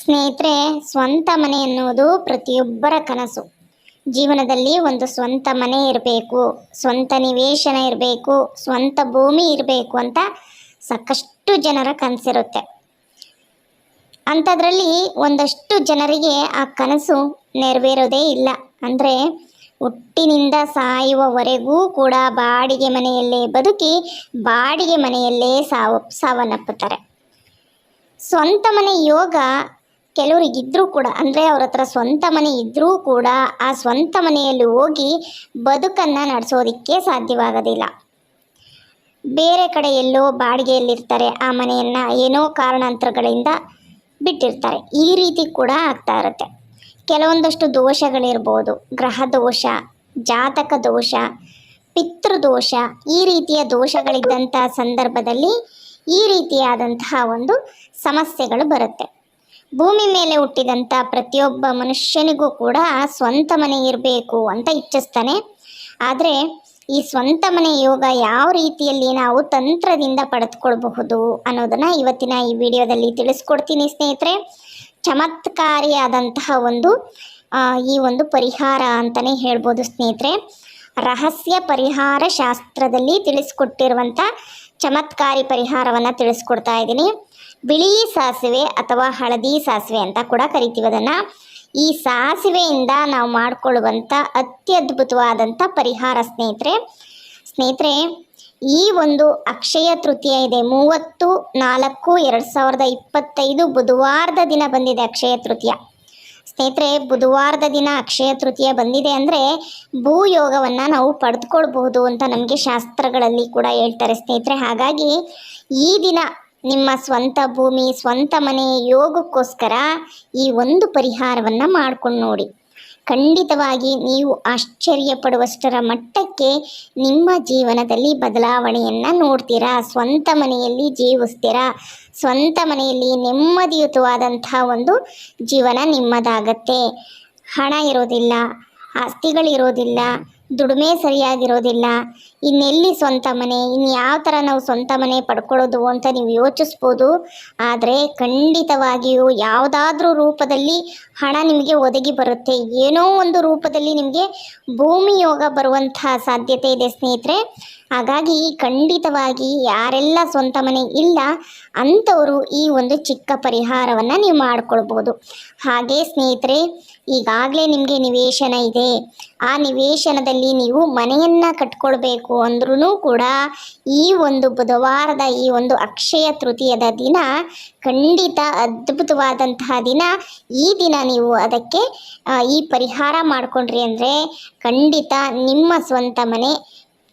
ಸ್ನೇಹಿತರೆ, ಸ್ವಂತ ಮನೆ ಎನ್ನುವುದು ಪ್ರತಿಯೊಬ್ಬರ ಕನಸು. ಜೀವನದಲ್ಲಿ ಒಂದು ಸ್ವಂತ ಮನೆ ಇರಬೇಕು, ಸ್ವಂತ ನಿವೇಶನ ಇರಬೇಕು, ಸ್ವಂತ ಭೂಮಿ ಇರಬೇಕು ಅಂತ ಸಾಕಷ್ಟು ಜನರ ಕನಸಿರುತ್ತೆ. ಅಂಥದ್ರಲ್ಲಿ ಒಂದಷ್ಟು ಜನರಿಗೆ ಆ ಕನಸು ನೆರವೇರೋದೇ ಇಲ್ಲ. ಅಂದರೆ ಹುಟ್ಟಿನಿಂದ ಸಾಯುವವರೆಗೂ ಕೂಡ ಬಾಡಿಗೆ ಮನೆಯಲ್ಲೇ ಬದುಕಿ ಬಾಡಿಗೆ ಮನೆಯಲ್ಲೇ ಸಾವು, ಸಾವನ್ನಪ್ಪುತ್ತಾರೆ. ಸ್ವಂತ ಮನೆ ಯೋಗ ಕೆಲವರಿಗಿದ್ರೂ ಕೂಡ, ಅಂದರೆ ಅವ್ರ ಹತ್ರ ಸ್ವಂತ ಮನೆ ಇದ್ದರೂ ಕೂಡ ಆ ಸ್ವಂತ ಮನೆಯಲ್ಲಿ ಹೋಗಿ ಬದುಕನ್ನು ನಡೆಸೋದಕ್ಕೆ ಸಾಧ್ಯವಾಗೋದಿಲ್ಲ. ಬೇರೆ ಕಡೆ ಎಲ್ಲೋ ಬಾಡಿಗೆಯಲ್ಲಿರ್ತಾರೆ, ಆ ಮನೆಯನ್ನು ಏನೋ ಕಾರಣಾಂತರಗಳಿಂದ ಬಿಟ್ಟಿರ್ತಾರೆ. ಈ ರೀತಿ ಕೂಡ ಆಗ್ತಾ ಇರುತ್ತೆ. ಕೆಲವೊಂದಷ್ಟು ದೋಷಗಳಿರ್ಬೋದು, ಗ್ರಹ ದೋಷ, ಜಾತಕ ದೋಷ ಪಿತೃದೋಷ ಈ ರೀತಿಯ ದೋಷಗಳಿದ್ದಂಥ ಸಂದರ್ಭದಲ್ಲಿ ಈ ರೀತಿಯಾದಂತಹ ಒಂದು ಸಮಸ್ಯೆಗಳು ಬರುತ್ತೆ. ಭೂಮಿ ಮೇಲೆ ಹುಟ್ಟಿದಂಥ ಪ್ರತಿಯೊಬ್ಬ ಮನುಷ್ಯನಿಗೂ ಕೂಡ ಸ್ವಂತ ಮನೆ ಇರಬೇಕು ಅಂತ ಇಚ್ಛಿಸ್ತಾನೆ. ಆದರೆ ಈ ಸ್ವಂತ ಮನೆ ಯೋಗ ಯಾವ ರೀತಿಯಲ್ಲಿ ನಾವು ತಂತ್ರದಿಂದ ಪಡೆದುಕೊಳ್ಬಹುದು ಅನ್ನೋದನ್ನು ಇವತ್ತಿನ ಈ ವಿಡಿಯೋದಲ್ಲಿ ತಿಳಿಸ್ಕೊಡ್ತೀನಿ ಸ್ನೇಹಿತರೆ. ಚಮತ್ಕಾರಿಯಾದಂತಹ ಒಂದು ಈ ಒಂದು ಪರಿಹಾರ ಅಂತಲೇ ಹೇಳ್ಬೋದು ಸ್ನೇಹಿತರೆ. ರಹಸ್ಯ ಪರಿಹಾರ ಶಾಸ್ತ್ರದಲ್ಲಿ ತಿಳಿಸ್ಕೊಟ್ಟಿರುವಂಥ ಚಮತ್ಕಾರಿ ಪರಿಹಾರವನ್ನು ತಿಳಿಸ್ಕೊಡ್ತಾ ಇದ್ದೀನಿ. ಬಿಳಿ ಸಾಸಿವೆ ಅಥವಾ ಹಳದಿ ಸಾಸಿವೆ ಅಂತ ಕೂಡ ಕರಿತೀವಿ ಅದನ್ನು ಈ ಸಾಸಿವೆಯಿಂದ ನಾವು ಮಾಡಿಕೊಳ್ಳುವಂಥ ಅತ್ಯದ್ಭುತವಾದಂಥ ಪರಿಹಾರ ಸ್ನೇಹಿತರೆ ಸ್ನೇಹಿತರೆ, ಈ ಒಂದು ಅಕ್ಷಯ ತೃತೀಯ ಇದೆ. ಮೂವತ್ತು, ನಾಲ್ಕು, ಎರಡು ಸಾವಿರದ ಇಪ್ಪತ್ತೈದು ಬುಧವಾರದ ದಿನ ಬಂದಿದೆ ಅಕ್ಷಯ ತೃತೀಯ. ಸ್ನೇಹಿತರೆ, ಬುಧವಾರದ ದಿನ ಅಕ್ಷಯ ತೃತೀಯ ಬಂದಿದೆ ಅಂದರೆ ಭೂಯೋಗವನ್ನು ನಾವು ಪಡೆದುಕೊಳ್ಬಹುದು ಅಂತ ನಮಗೆ ಶಾಸ್ತ್ರಗಳಲ್ಲಿ ಕೂಡ ಹೇಳ್ತಾರೆ ಸ್ನೇಹಿತರೆ. ಹಾಗಾಗಿ ಈ ದಿನ ನಿಮ್ಮ ಸ್ವಂತ ಭೂಮಿ, ಸ್ವಂತ ಮನೆ ಯೋಗಕ್ಕೋಸ್ಕರ ಈ ಒಂದು ಪರಿಹಾರವನ್ನು ಮಾಡ್ಕೊಂಡು ನೋಡಿ. ಖಂಡಿತವಾಗಿ ನೀವು ಆಶ್ಚರ್ಯ ಪಡುವಷ್ಟರ ಮಟ್ಟಕ್ಕೆ ನಿಮ್ಮ ಜೀವನದಲ್ಲಿ ಬದಲಾವಣೆಯನ್ನು ನೋಡ್ತೀರಾ. ಸ್ವಂತ ಮನೆಯಲ್ಲಿ ಜೀವಿಸ್ತೀರಾ. ಸ್ವಂತ ಮನೆಯಲ್ಲಿ ನೆಮ್ಮದಿಯುತವಾದಂಥ ಒಂದು ಜೀವನ ನಿಮ್ಮದಾಗತ್ತೆ. ಹಣ ಇರೋದಿಲ್ಲ, ಆಸ್ತಿಗಳಿರೋದಿಲ್ಲ ದುಡಿಮೆ ಸರಿಯಾಗಿರೋದಿಲ್ಲ. ಇನ್ನೆಲ್ಲಿ ಸ್ವಂತ ಮನೆ ಇನ್ನು ಯಾವ ಥರ ನಾವು ಸ್ವಂತ ಮನೆ ಪಡ್ಕೊಳ್ಳೋದು ಅಂತ ನೀವು ಯೋಚಿಸ್ಬೋದು. ಆದರೆ ಖಂಡಿತವಾಗಿಯೂ ಯಾವುದಾದ್ರೂ ರೂಪದಲ್ಲಿ ಹಣ ನಿಮಗೆ ಒದಗಿ ಬರುತ್ತೆ. ಏನೋ ಒಂದು ರೂಪದಲ್ಲಿ ನಿಮಗೆ ಭೂಮಿ ಯೋಗ ಬರುವಂತಹ ಸಾಧ್ಯತೆ ಇದೆ ಸ್ನೇಹಿತರೆ. ಹಾಗಾಗಿ ಖಂಡಿತವಾಗಿ ಯಾರೆಲ್ಲ ಸ್ವಂತ ಮನೆ ಇಲ್ಲ ಅಂಥವರು ಈ ಒಂದು ಚಿಕ್ಕ ಪರಿಹಾರವನ್ನು ನೀವು ಮಾಡ್ಕೊಳ್ಬೋದು. ಹಾಗೆ ಸ್ನೇಹಿತರೆ ಈಗಾಗಲೇ ನಿಮಗೆ ನಿವೇಶನ ಇದೆ. ಆ ನಿವೇಶನದಲ್ಲಿ ನೀವು ಮನೆಯನ್ನು ಕಟ್ಕೊಳ್ಬೇಕು ಅಂದ್ರೂ ಕೂಡ ಈ ಒಂದು ಬುಧವಾರದ ಈ ಒಂದು ಅಕ್ಷಯ ತೃತೀಯದ ದಿನ ಖಂಡಿತ ಅದ್ಭುತವಾದಂತಹ ದಿನ. ಈ ದಿನ ನೀವು ಅದಕ್ಕೆ ಈ ಪರಿಹಾರ ಮಾಡಿಕೊಂಡ್ರಿ ಅಂದರೆ ಖಂಡಿತ ನಿಮ್ಮ ಸ್ವಂತ ಮನೆ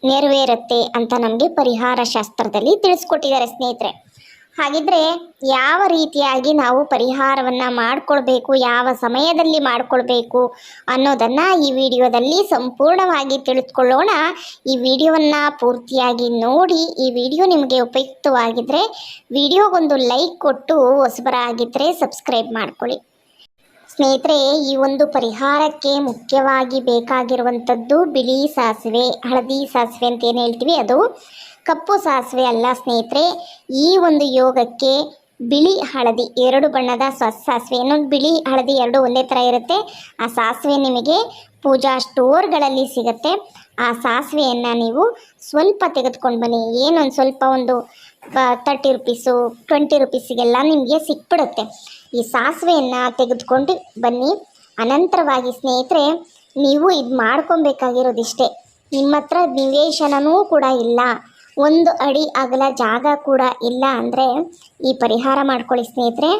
ನೆರವೇರುತ್ತೆ ಅಂತ ನಮಗೆ ಪರಿಹಾರ ಶಾಸ್ತ್ರದಲ್ಲಿ ತಿಳಿಸ್ಕೊಟ್ಟಿದ್ದಾರೆ ಸ್ನೇಹಿತರೆ. ಹಾಗಿದ್ರೆ ಯಾವ ರೀತಿಯಾಗಿ ನಾವು ಪರಿಹಾರವನ್ನು ಮಾಡಿಕೊಳ್ಬೇಕು, ಯಾವ ಸಮಯದಲ್ಲಿ ಮಾಡಿಕೊಳ್ಬೇಕು ಅನ್ನೋದನ್ನು ಈ ವಿಡಿಯೋದಲ್ಲಿ ಸಂಪೂರ್ಣವಾಗಿ ತಿಳಿದುಕೊಳ್ಳೋಣ. ಈ ವಿಡಿಯೋವನ್ನು ಪೂರ್ತಿಯಾಗಿ ನೋಡಿ, ಈ ವಿಡಿಯೋ ನಿಮಗೆ ಉಪಯುಕ್ತವಾಗಿದ್ದರೆ ವಿಡಿಯೋಗೊಂದು ಲೈಕ್ ಕೊಟ್ಟು ಹೊಸಬರಾಗಿದ್ದರೆ ಸಬ್ಸ್ಕ್ರೈಬ್ ಮಾಡ್ಕೊಳ್ಳಿ. ಸ್ನೇಹಿತರೆ, ಈ ಒಂದು ಪರಿಹಾರಕ್ಕೆ ಮುಖ್ಯವಾಗಿ ಬೇಕಾಗಿರುವಂಥದ್ದು ಬಿಳಿ ಸಾಸಿವೆ, ಹಳದಿ ಸಾಸಿವೆ ಅಂತ ಏನು ಹೇಳ್ತೀವಿ? ಅದು ಕಪ್ಪು ಸಾಸಿವೆ ಅಲ್ಲ ಸ್ನೇಹಿತರೆ. ಈ ಒಂದು ಯೋಗಕ್ಕೆ ಬಿಳಿ, ಹಳದಿ ಎರಡು ಬಣ್ಣದ ಸಾಸಿವೆ. ಇನ್ನೊಂದು ಬಿಳಿ, ಹಳದಿ ಎರಡು ಒಂದೇ ಥರ ಇರುತ್ತೆ. ಆ ಸಾಸಿವೆ ನಿಮಗೆ ಪೂಜಾ ಸ್ಟೋರ್ಗಳಲ್ಲಿ ಸಿಗುತ್ತೆ. ಆ ಸಾಸಿವೆಯನ್ನು ನೀವು ಸ್ವಲ್ಪ ತೆಗೆದುಕೊಂಡು ಬನ್ನಿ. ಏನೊಂದು ಸ್ವಲ್ಪ ಒಂದು ತರ್ಟಿ ರುಪೀಸು ಟ್ವೆಂಟಿ ರುಪೀಸಿಗೆಲ್ಲ ನಿಮಗೆ ಸಿಕ್ಬಿಡುತ್ತೆ. ಈ ಸಾಸಿವೆಯನ್ನು ತೆಗೆದುಕೊಂಡು ಬನ್ನಿ. ಅನಂತರವಾಗಿ ಸ್ನೇಹಿತರೆ, ನೀವು ಇದು ಮಾಡ್ಕೊಬೇಕಾಗಿರೋದಿಷ್ಟೇ. ನಿಮ್ಮ ಹತ್ರ ನಿವೇಶನವೂ ಕೂಡ ಇಲ್ಲ. ಒಂದು ಅಡಿ ಅಗಲ ಜಾಗ ಕೂಡ ಇಲ್ಲ ಅಂದರೆ ಈ ಪರಿಹಾರ ಮಾಡ್ಕೊಳ್ಳಿ ಸ್ನೇಹಿತರೆ.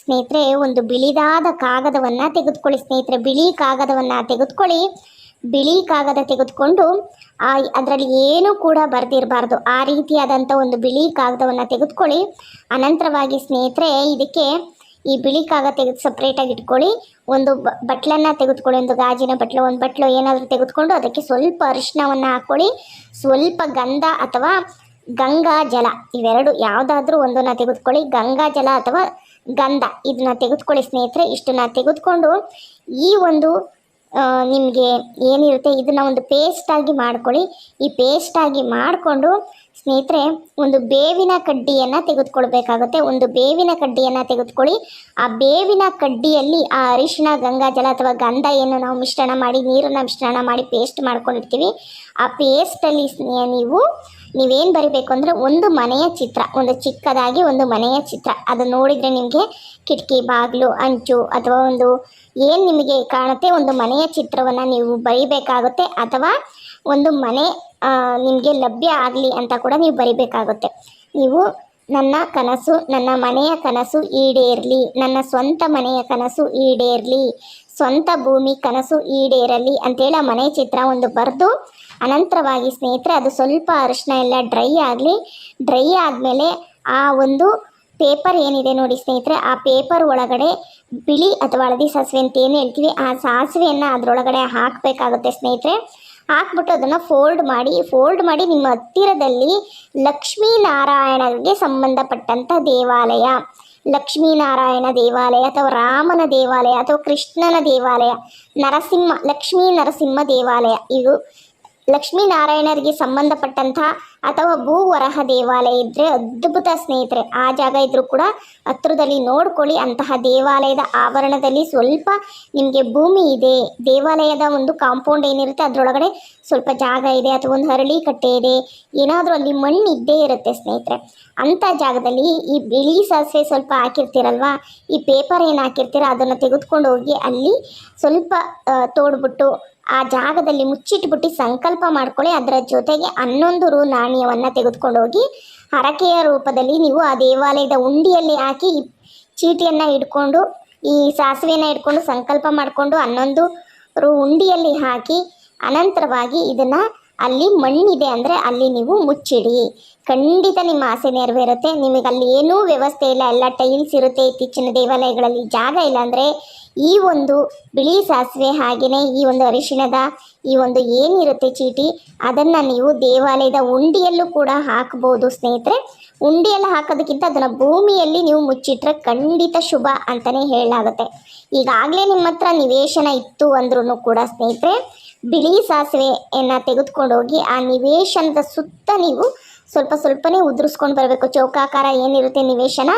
ಸ್ನೇಹಿತರೆ, ಒಂದು ಬಿಳಿದಾದ ಕಾಗದವನ್ನು ತೆಗೆದುಕೊಳ್ಳಿ ಸ್ನೇಹಿತರೆ. ಬಿಳಿ ಕಾಗದವನ್ನು ತೆಗೆದುಕೊಳ್ಳಿ. ಬಿಳಿ ಕಾಗದ ತೆಗೆದುಕೊಂಡು ಆ ಅದರಲ್ಲಿ ಏನೂ ಕೂಡ ಬರೆದಿರಬಾರ್ದು. ಆ ರೀತಿಯಾದಂಥ ಒಂದು ಬಿಳಿ ಕಾಗದವನ್ನು ತೆಗೆದುಕೊಳ್ಳಿ. ಅನಂತರವಾಗಿ ಸ್ನೇಹಿತರೆ, ಇದಕ್ಕೆ ಈ ಬಿಳಿ ಕಾಗ ತೆಗೆದು ಸಪ್ರೇಟಾಗಿ ಇಟ್ಕೊಳ್ಳಿ. ಒಂದು ಬಟ್ಲನ್ನು ತೆಗೆದುಕೊಳ್ಳಿ, ಒಂದು ಗಾಜಿನ ಬಟ್ಲು, ಒಂದು ಬಟ್ಲು ಏನಾದರೂ ತೆಗೆದುಕೊಂಡು ಅದಕ್ಕೆ ಸ್ವಲ್ಪ ಅರಿಶಿನವನ್ನು ಹಾಕ್ಕೊಳ್ಳಿ ಸ್ವಲ್ಪ ಗಂಧ ಅಥವಾ ಗಂಗಾ ಜಲ, ಇವೆರಡು ಯಾವುದಾದ್ರೂ ಒಂದನ್ನು ತೆಗೆದುಕೊಳ್ಳಿ. ಗಂಗಾ ಜಲ ಅಥವಾ ಗಂಧ ಇದನ್ನ ತೆಗೆದುಕೊಳ್ಳಿ ಸ್ನೇಹಿತರೆ. ಇಷ್ಟನ್ನು ತೆಗೆದುಕೊಂಡು ಈ ಒಂದು ನಿಮಗೆ ಏನಿರುತ್ತೆ, ಇದನ್ನು ಒಂದು ಪೇಸ್ಟಾಗಿ ಮಾಡ್ಕೊಳ್ಳಿ. ಈ ಪೇಸ್ಟಾಗಿ ಮಾಡಿಕೊಂಡು ಸ್ನೇಹಿತರೆ, ಒಂದು ಬೇವಿನ ಕಡ್ಡಿಯನ್ನು ತೆಗೆದುಕೊಳ್ಬೇಕಾಗುತ್ತೆ. ಒಂದು ಬೇವಿನ ಕಡ್ಡಿಯನ್ನು ತೆಗೆದುಕೊಳ್ಳಿ. ಆ ಬೇವಿನ ಕಡ್ಡಿಯಲ್ಲಿ ಆ ಅರಿಶಿಣ ಗಂಗಾಜಲ ಅಥವಾ ಗಂಧ ಏನು ನಾವು ಮಿಶ್ರಣ ಮಾಡಿ, ನೀರನ್ನು ಮಿಶ್ರಣ ಮಾಡಿ ಪೇಸ್ಟ್ ಮಾಡ್ಕೊಂಡಿರ್ತೀವಿ. ಆ ಪೇಸ್ಟಲ್ಲಿ ನೀವು, ನೀವೇನು ಬರಿಬೇಕು ಅಂದರೆ ಒಂದು ಮನೆಯ ಚಿತ್ರ, ಒಂದು ಚಿಕ್ಕದಾಗಿ ಒಂದು ಮನೆಯ ಚಿತ್ರ. ಅದು ನೋಡಿದರೆ ನಿಮಗೆ ಕಿಟಕಿ, ಬಾಗಿಲು, ಅಂಚು ಅಥವಾ ಒಂದು ಏನು ನಿಮಗೆ ಕಾಣುತ್ತೆ, ಒಂದು ಮನೆಯ ಚಿತ್ರವನ್ನು ನೀವು ಬರಿಬೇಕಾಗುತ್ತೆ. ಅಥವಾ ಒಂದು ಮನೆ ನಿಮಗೆ ಲಭ್ಯ ಆಗಲಿ ಅಂತ ಕೂಡ ನೀವು ಬರಿಬೇಕಾಗುತ್ತೆ. ನೀವು ನನ್ನ ಕನಸು, ನನ್ನ ಮನೆಯ ಕನಸು ಈಡೇರಲಿ, ನನ್ನ ಸ್ವಂತ ಮನೆಯ ಕನಸು ಈಡೇರಲಿ, ಸ್ವಂತ ಭೂಮಿ ಕನಸು ಈಡೇರಲಿ ಅಂತೇಳಿ ಆ ಮನೆ ಚಿತ್ರ ಒಂದು ಬರೆದು, ಅನಂತರವಾಗಿ ಸ್ನೇಹಿತರೆ ಅದು ಸ್ವಲ್ಪ ಅರಿಶಿನ ಎಲ್ಲ ಡ್ರೈ ಆಗಲಿ, ಡ್ರೈ ಆದಮೇಲೆ ಆ ಒಂದು ಪೇಪರ್ ಏನಿದೆ ನೋಡಿ ಸ್ನೇಹಿತರೆ, ಆ ಪೇಪರ್ ಒಳಗಡೆ ಬಿಳಿ ಅಥವಾ ಹಳದಿ ಸಾಸಿವೆ ಅಂತ ಏನು ಹೇಳ್ತೀವಿ, ಆ ಸಾಸಿವೆಯನ್ನು ಅದರೊಳಗಡೆ ಹಾಕಬೇಕಾಗುತ್ತೆ ಸ್ನೇಹಿತರೆ. ಹಾಕ್ಬಿಟ್ಟು ಅದನ್ನು ಫೋಲ್ಡ್ ಮಾಡಿ ಫೋಲ್ಡ್ ಮಾಡಿ ನಿಮ್ಮ ಹತ್ತಿರದಲ್ಲಿ ಲಕ್ಷ್ಮೀನಾರಾಯಣಗೆ ಸಂಬಂಧಪಟ್ಟಂಥ ದೇವಾಲಯ. ಲಕ್ಷ್ಮೀನಾರಾಯಣ ದೇವಾಲಯ ಅಥವಾ ರಾಮನ ದೇವಾಲಯ ಅಥವಾ ಕೃಷ್ಣನ ದೇವಾಲಯ, ನರಸಿಂಹ, ಲಕ್ಷ್ಮೀ ನರಸಿಂಹ ದೇವಾಲಯ ಇವು. ಲಕ್ಷ್ಮೀನಾರಾಯಣರಿಗೆ ಸಂಬಂಧಪಟ್ಟಂತಹ ಅಥವಾ ಭೂವರಹ ದೇವಾಲಯ ಇದ್ರೆ ಅದ್ಭುತ ಸ್ನೇಹಿತರೆ. ಆ ಜಾಗ ಇದ್ರೂ ಕೂಡ ಹತ್ರದಲ್ಲಿ ನೋಡ್ಕೊಳ್ಳಿ. ಅಂತಹ ದೇವಾಲಯದ ಆವರಣದಲ್ಲಿ ಸ್ವಲ್ಪ ನಿಮಗೆ ಭೂಮಿ ಇದೆ. ದೇವಾಲಯದ ಒಂದು ಕಾಂಪೌಂಡ್ ಏನಿರುತ್ತೆ, ಅದರೊಳಗಡೆ ಸ್ವಲ್ಪ ಜಾಗ ಇದೆ ಅಥವಾ ಒಂದು ಹರಳಿ ಕಟ್ಟೆ ಇದೆ. ಏನಾದರೂ ಅಲ್ಲಿ ಮಣ್ಣು ಇದ್ದೇ ಇರುತ್ತೆ ಸ್ನೇಹಿತರೆ. ಅಂಥ ಜಾಗದಲ್ಲಿ ಈ ಬಿಳಿ ಸಾಸಿವೆ ಸ್ವಲ್ಪ ಹಾಕಿರ್ತೀರಲ್ವಾ, ಈ ಪೇಪರ್ ಏನು ಹಾಕಿರ್ತೀರ ಅದನ್ನು ತೆಗೆದುಕೊಂಡು ಹೋಗಿ ಅಲ್ಲಿ ಸ್ವಲ್ಪ ತೋಡ್ಬಿಟ್ಟು ಆ ಜಾಗದಲ್ಲಿ ಮುಚ್ಚಿಟ್ಬಿಟ್ಟು ಸಂಕಲ್ಪ ಮಾಡ್ಕೊಳ್ಳಿ. ಅದರ ಜೊತೆಗೆ ಹನ್ನೊಂದು ರು ನಾಣ್ಯವನ್ನು ತೆಗೆದುಕೊಂಡು ಹೋಗಿ ಹರಕೆಯ ರೂಪದಲ್ಲಿ ನೀವು ಆ ದೇವಾಲಯದ ಉಂಡಿಯಲ್ಲಿ ಹಾಕಿ ಚೀಟಿಯನ್ನು ಇಟ್ಕೊಂಡು ಈ ಸಾಸಿವೆಯನ್ನು ಇಟ್ಕೊಂಡು ಸಂಕಲ್ಪ ಮಾಡಿಕೊಂಡು ಹನ್ನೊಂದು ರು ಉಂಡಿಯಲ್ಲಿ ಹಾಕಿ ಅನಂತರವಾಗಿ ಇದನ್ನು ಅಲ್ಲಿ ಮಣ್ಣಿದೆ ಅಂದರೆ ಅಲ್ಲಿ ನೀವು ಮುಚ್ಚಿಡಿ. ಖಂಡಿತ ನಿಮ್ಮ ಆಸೆ ನೆರವೇರುತ್ತೆ. ನಿಮಗೆ ಅಲ್ಲಿ ಏನೂ ವ್ಯವಸ್ಥೆ ಇಲ್ಲ. ಎಲ್ಲ ಟೈಲ್ಸ್ ಇರುತ್ತೆ. ಇತ್ತೀಚಿನ ದೇವಾಲಯಗಳಲ್ಲಿ ಜಾಗ ಇಲ್ಲ ಅಂದರೆ ಈ ಒಂದು ಬಿಳಿ ಸಾಸಿವೆ ಹಾಗೆಯೇ ಈ ಒಂದು ಅರಿಶಿಣದ ಈ ಒಂದು ಏನಿರುತ್ತೆ ಚೀಟಿ, ಅದನ್ನು ನೀವು ದೇವಾಲಯದ ಉಂಡಿಯಲ್ಲೂ ಕೂಡ ಹಾಕ್ಬೋದು ಸ್ನೇಹಿತರೆ. ಉಂಡಿಯಲ್ಲಿ ಹಾಕೋದಕ್ಕಿಂತ ಅದನ್ನು ಭೂಮಿಯಲ್ಲಿ ನೀವು ಮುಚ್ಚಿಟ್ರೆ ಖಂಡಿತ ಶುಭ ಅಂತಲೇ ಹೇಳಲಾಗುತ್ತೆ. ಈಗಾಗಲೇ ನಿಮ್ಮ ಹತ್ರ ನಿವೇಶನ ಇತ್ತು ಅಂದ್ರೂ ಕೂಡ ಸ್ನೇಹಿತರೆ, ಬಿಳಿ ಸಾಸಿವೆಯನ್ನು ತೆಗೆದುಕೊಂಡು ಹೋಗಿ ಆ ನಿವೇಶನದ ಸುತ್ತ ನೀವು ಸ್ವಲ್ಪ ಸ್ವಲ್ಪನೇ ಉದುರಿಸ್ಕೊಂಡು ಬರಬೇಕು. ಚೌಕಾಕಾರ ಏನಿರುತ್ತೆ ನಿವೇಶನ?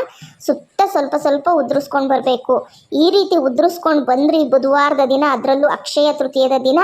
ಸುತ್ತ ಸ್ವಲ್ಪ ಸ್ವಲ್ಪ ಉದುರಿಸ್ಕೊಂಡು ಬರಬೇಕು. ಈ ರೀತಿ ಉದುರಿಸ್ಕೊಂಡು ಬಂದ್ರಿ ಬುಧವಾರದ ದಿನ, ಅದರಲ್ಲೂ ಅಕ್ಷಯ ತೃತೀಯದ ದಿನ,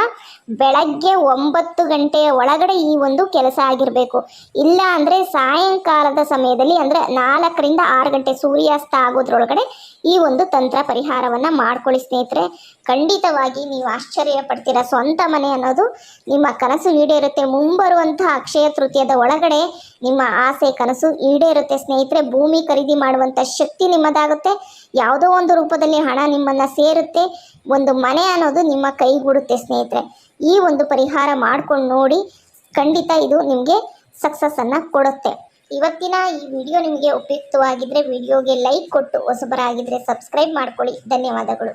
ಬೆಳಗ್ಗೆ ಒಂಬತ್ತು ಗಂಟೆಯ ಒಳಗಡೆ ಈ ಒಂದು ಕೆಲಸ ಆಗಿರಬೇಕು. ಇಲ್ಲ ಅಂದರೆ ಸಾಯಂಕಾಲದ ಸಮಯದಲ್ಲಿ ಅಂದರೆ ನಾಲ್ಕರಿಂದ ಆರು ಗಂಟೆ ಸೂರ್ಯಾಸ್ತ ಆಗೋದ್ರೊಳಗಡೆ ಈ ಒಂದು ತಂತ್ರ ಪರಿಹಾರವನ್ನು ಮಾಡ್ಕೊಳ್ಳಿ ಸ್ನೇಹಿತರೆ. ಖಂಡಿತವಾಗಿ ನೀವು ಆಶ್ಚರ್ಯ ಪಡ್ತೀರಾ ಸ್ವಂತ ಮನೆ ಅನ್ನೋದು ನಿಮ್ಮ ಕನಸು ಈಡೇರುತ್ತೆ. ಮುಂಬರುವಂತಹ ಅಕ್ಷಯ ತೃತೀಯದ ಒಳಗಡೆ ನಿಮ್ಮ ಆಸೆ, ಕನಸು ಈಡೇರುತ್ತೆ ಸ್ನೇಹಿತರೆ. ಭೂಮಿ ಖರೀದಿ ಮಾಡುವಂಥ ಶಕ್ತಿ ನಿಮ್ಮದಾಗುತ್ತೆ. ಯಾವುದೋ ಒಂದು ರೂಪದಲ್ಲಿ ಹಣ ನಿಮ್ಮನ್ನು ಸೇರುತ್ತೆ. ಒಂದು ಮನೆ ಅನ್ನೋದು ನಿಮ್ಮ ಕೈಗೂಡುತ್ತೆ ಸ್ನೇಹಿತರೆ. ಈ ಒಂದು ಪರಿಹಾರ ಮಾಡ್ಕೊಂಡು ನೋಡಿ ಖಂಡಿತ ಇದು ನಿಮಗೆ ಸಕ್ಸಸ್ಸನ್ನು ಕೊಡುತ್ತೆ. ಇವತ್ತಿನ ಈ ವಿಡಿಯೋ ನಿಮಗೆ ಉಪಯುಕ್ತವಾಗಿದ್ದರೆ ವಿಡಿಯೋಗೆ ಲೈಕ್ ಕೊಟ್ಟು ಹೊಸಬರಾಗಿದ್ದರೆ ಸಬ್ಸ್ಕ್ರೈಬ್ ಮಾಡ್ಕೊಳ್ಳಿ. ಧನ್ಯವಾದಗಳು.